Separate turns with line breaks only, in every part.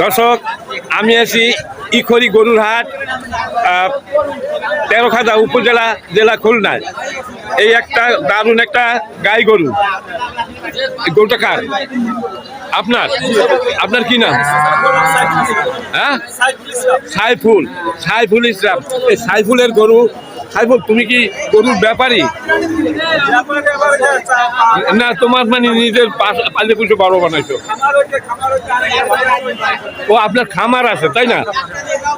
দর্শক আমি আছি ইখরি গরুর হাট আহ, তেরোখাদা উপজেলা জেলা খুলনায়। এই একটা দারুণ একটা গাই গরু। গরুটা কার? আপনার? আপনার কি নাম? হ্যাঁ? সাইফুল সাইফুল ইসলাম। এই সাইফুলের গরু সাইফুল, তুমি কি গরুর ব্যাপারী? না, তোমার মানে নিজের পালে পুষে বড় বানাইছো। ও, আপনার খামার আছে, তাই না?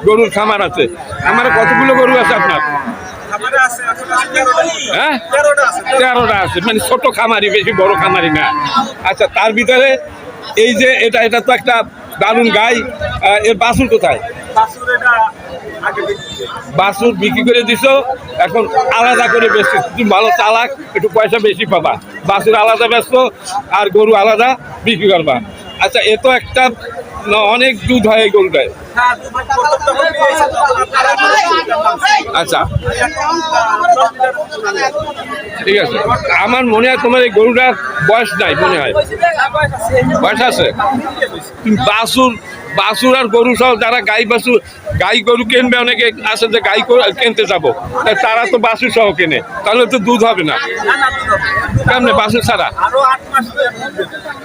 গরুর খামার আছে। খামারে কতগুলো গরু আছে আপনার? হ্যাঁ? তেরোটা আছে মানে ছোট খামারি, বেশি বড় খামারি না। আচ্ছা তার ভিতরে এই যে এটা এটা তো একটা দারুণ গাই। এর বাসুর কোথায়? বাসুর বিক্রি করে দিছো, এখন আলাদা করে বেচছো তুমি ভালো চালাক, একটু পয়সা বেশি পাবা। বাসুর আলাদা বেচছো আর গরু আলাদা বিক্রি করবা। আচ্ছা এ তো একটা অনেক দুধ হয় গরুটায়। আচ্ছা। ঠিক আছে। আমার মনে হয় তোমার এই গরুটার বয়স নাই, মনে হয়। বয়স আছে? বাসুর বাসুর আর গরু সহ যারা গাই বাসুর গাই গরু কিনবে, অনেকে আছে যে গাই কিনতে যাব। তারা তো বাসুর সহ কেনে, তাহলে তো দুধ হবে না। কেমনে বাসুর ছাড়া?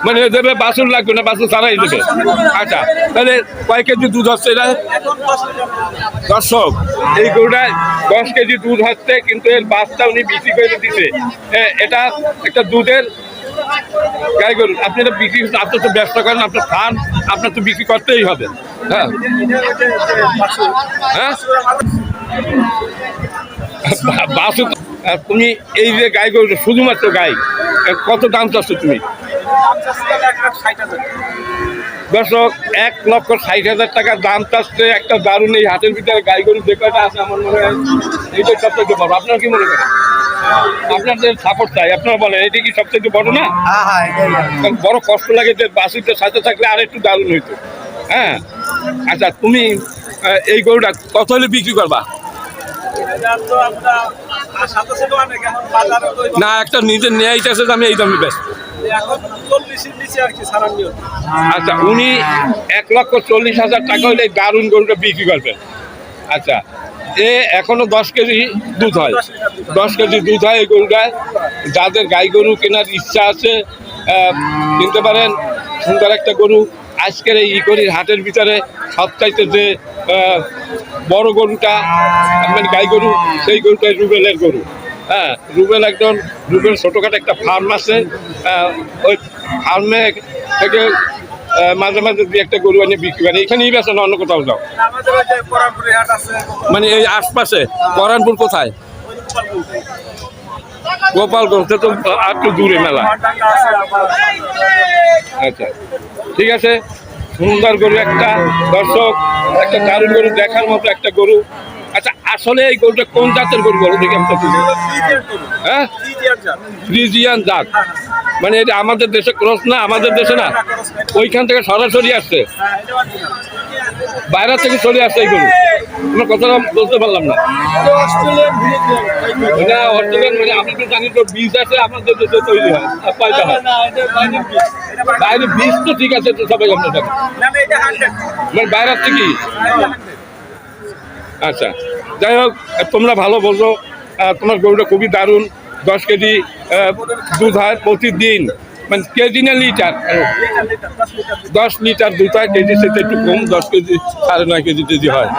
মানে দেবে বাসুর লাগবে না বাসুর ছাড়াই দেবে। আচ্ছা তাহলে কয় কেজি দুধ হচ্ছে এটা? দর্শক, এই গরুটায় দশ কেজি দুধ হচ্ছে, কিন্তু এর বাসটা উনি বিক্রি করে দিছে। এ- এটা একটা দুধের গাই গরু আপনি এটা বিক্রি, আপনি তো ব্যবসা করেন আপনার খান, আপনার তো বিক্রি করতেই হবে। হ্যাঁ। হ্যাঁ? তুমি এই যে গাই গরু শুধুমাত্র গাই, কত দাম চাচ্ছ তুমি? দর্শক, এক লক্ষ ষাট হাজার টাকা দাম চাচ্ছে একটা দারুণ এই হাটের ভিতরে গাই গরু যে আছে আমার মনে হয়, এইটাই সবথেকে বড়। আপনারা কি মনে করেন? আপনাদের সাপোর্ট চাই। আপনারা বলেন এটা কি সবথেকে বড় না?
হ্যাঁ হ্যাঁ
বড়। কষ্ট লাগে যে বাসিতে সাথে থাকলে আর একটু দারুণ হইতো। হ্যাঁ? আচ্ছা তুমি এই গরুটা কত হলে বিক্রি করবা? না একটা নিজের নিয়ে আইতেছে আমি এই দামে ব্যস্ত আচ্ছা উনি এক লক্ষ চল্লিশ হাজার টাকা হলে দারুণ গরুটা বিক্রি করবেন। আচ্ছা এ এখনও দশ কেজি দুধ হয়। দশ কেজি দুধ হয় এই গরুটায়। যাদের গাই গরু কেনার ইচ্ছা আছে কিনতে পারেন। সুন্দর একটা গরু। আজকের এই ইকরির হাটের ভিতরে সবচাইতে যে বড় গরুটা মানে গাই গরু, সেই গরুটাই রুবেলের গরু। হ্যাঁ রুবেল একজন, রুবেল ছোটোখাটো একটা ফার্ম আছে। ওই ফার্মে থেকে মাঝে মাঝে দুই একটা গরু এনে বিক্রি করে এখানেই বেছে না অন্য কোথাও যাও। মানে এই আশপাশে পরানপুর কোথায়? গোপালগঞ্জ তো আর একটু দূরে মেলা। আচ্ছা ঠিক আছে। সুন্দর গরু একটা দর্শক একটা দারুণ গরু দেখার মতো একটা গরু। আচ্ছা আসলে এই গরুটা কোন জাতের গরু বলো দেখি আমি হ্যাঁ? ফ্রিজিয়ান জাত। মানে এটা আমাদের দেশে ক্রস না, আমাদের দেশে না। ওইখান থেকে সরাসরি আসছে। বাইরে থেকে চলে আসছে এই গরু তোমার কথাটা বলতে পারলাম না। এটা মানে তো জানি তো দেশে তৈরি হয়। বীজ তো ঠিক আছে, তো সবাই মানে বাইরের আচ্ছা। যাই হোক, তোমরা ভালো বলছো তোমার গরুটা খুবই দারুণ। দশ কেজি দুধ হয় প্রতিদিন। মানে কেজি না লিটার? দশ লিটার দুধ হয় কেজি সেটা একটু কম, দশ কেজি, সাড়ে নয় কেজি কেজি হয়।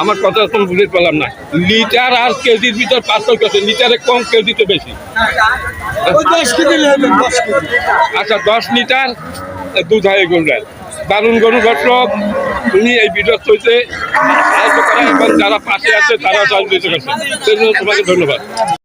আমার কথা তুমি বুঝতে পারলাম না। লিটার আর কেজির ভিতর পার্থক্য আছে। লিটারে কম, কেজিতে বেশি। আচ্ছা দশ লিটার দুধ হয় গরুটার। দারুণ গরু, দর্শক। তুমি এই ভিডিও এবং যারা পাশে আছে তারা সাহায্য করছে সেই জন্য তোমাকে ধন্যবাদ।